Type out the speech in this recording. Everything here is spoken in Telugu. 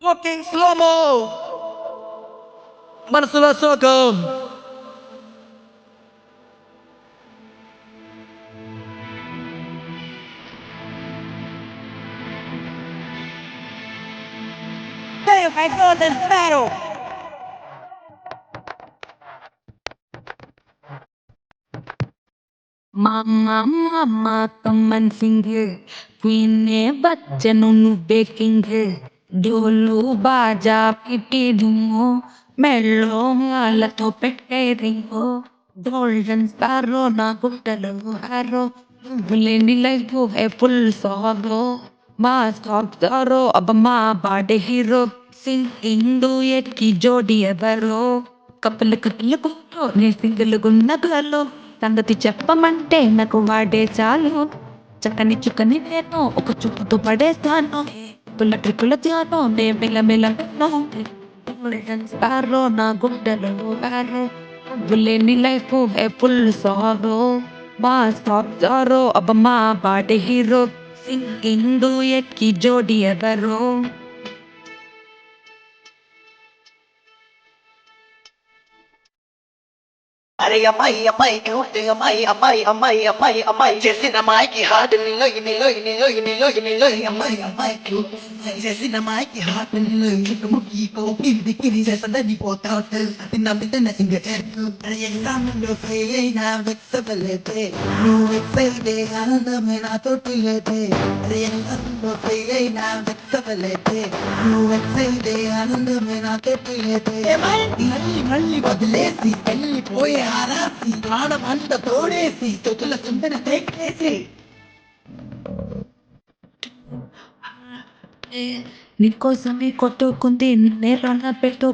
Walking slow-mo. Manasula Sogum. Save my golden battle. Mga mga teman singgir క్వీనే Bachchan నువ్వే కింగ్ డోలు బాజా పిటి దుమ్ము మెల్లో మాలతో పెట్టే రింగు గోల్డెన్ స్పారో నా గుట్టలు హారో లేని లైఫ్ ఏ ఫుల్ సాగో మా స్టాప్ దారో అబ్బ మా బాడే హీరో సింగింగ్ ఎక్కి జోడి ఎవరో కప్పలు కప్పలు కుట్టో నీ సింగిల్ గున్న సంగతి చెప్పమంటే నాకు వాడే చాలు చక్కని చుక్కని నేను ఒక చూపుతో పడేస్తాను పుల్ల ట్రిపుల త్యాను నే మెల్ల మెల్ల స్పారో నా గుండెలో బుల్లేని లైఫ్ ఏ ఫుల్ సాగో మా స్టాప్ జారో అబ్బ మా బాడే హీరో. సింగింగ్ ఎక్కి జోడి ఎవరో? అరే అమ్మాయి అమ్మాయి ఉంటే అమ్మాయి అమ్మాయి అమ్మాయి అమ్మాయి అమ్మాయి చేసిన అమ్మాయికి హార్ట్ నిలో నిలో నిలో నిలో నిలో అమ్మాయి అమ్మాయి చేసిన అమ్మాయికి హార్ట్ నిలో ముక్కి పోకి దిక్కి చేసదని పోతా నిన్న మీద నసింగ అరే ఎగ్జామ్ ఫెయిల్ అయినా వెక్సబలేతే నువ్వు వెక్సైతే ఆనందమే నాతో లేదే అరే ఎగ్జామ్లో ఫెయిల్ అయినా వెక్సబలేతే నువ్వు వెక్సైతే ఆనందమే నాతో లేదే మళ్ళీ మళ్ళీ వదిలేసి వెళ్ళిపోయా ఆరాసి ప్రాణం అంత తోడేసి తొతుల చుందన తెక్కేసి. నీకోసమే కొట్టుకుంది నిన్నే పెట్టు.